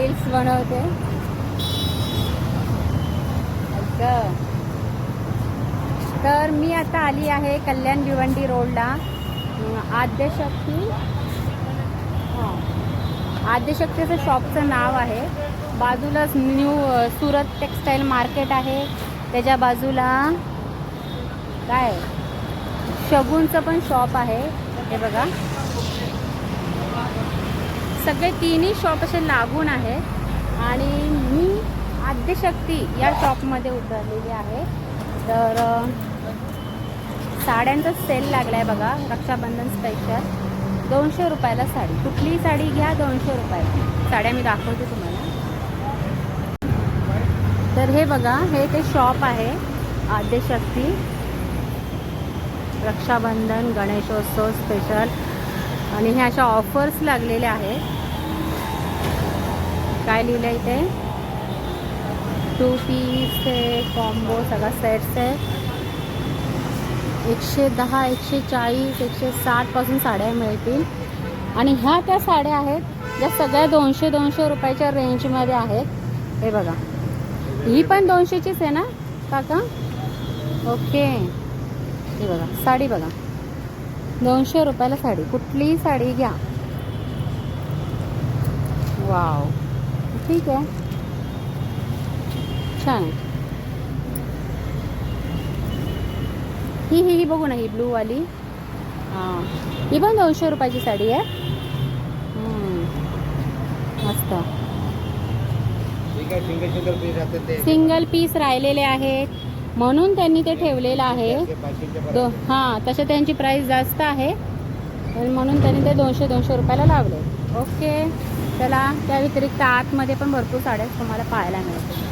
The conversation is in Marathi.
रील्स बनवते. तर मी आता आली आहे कल्याण भिवंडी रोडला. आद्यशक्ती हां. आद्यशक्तीचं शॉपचं नाव आहे. बाजूलाच न्यू सुरत टेक्सटाईल मार्केट आहे. त्याच्या बाजूला काय? शगुनचं पण शॉप आहे. हे बघा. सगळे तिन्ही शॉप असे लागून आहेत आणि मी आद्यशक्ती या शॉपमध्ये उतरलेली आहे. तर साड्यांचा सेल लागला आहे बघा रक्षाबंधन स्पेशल दोनशे रुपयाला साडी. कुठलीही साडी घ्या दोनशे रुपयाला साड्या मी दाखवते तुम्हाला. तर हे बघा हे ते शॉप आहे आद्यशक्ती. रक्षाबंधन गणेशोत्सव स्पेशल आणि ह्या अशा ऑफर्स लागलेल्या आहेत. काय लिहिलं आहे इथे? टू पीस आहे कॉम्बो सगळा सेट्स आहे. एकशे दहा एकशे चाळीस एकशे साठपासून साड्या मिळतील. आणि ह्या त्या साड्या आहेत ज्या सगळ्या दोनशे दोनशे रुपयाच्या रेंजमध्ये आहेत. हे बघा. ही पण दोनशेचीच आहे ना काका? ओके हे बघा साडी बघा. दोनशे रुपयाला साडी. कुठलीही साडी घ्या. वाव ठीक आहे. छान. आहे ही ही ही बघू ना ही ब्लूवाली हां. ही पण दोनशे रुपयाची साडी आहे. मस्त. सिंगल पीस राहिलेले आहेत. म्हणून त्यांनी ते ठेवलेलं आहे. दो हां तसे त्यांची प्राईस जास्त आहे. म्हणून त्यांनी ते दोनशे दोनशे रुपयाला लावले. ओके त्याला त्या व्यतिरिक्त आतमध्ये पण भरपूर साड्या तुम्हाला पाहायला मिळतील.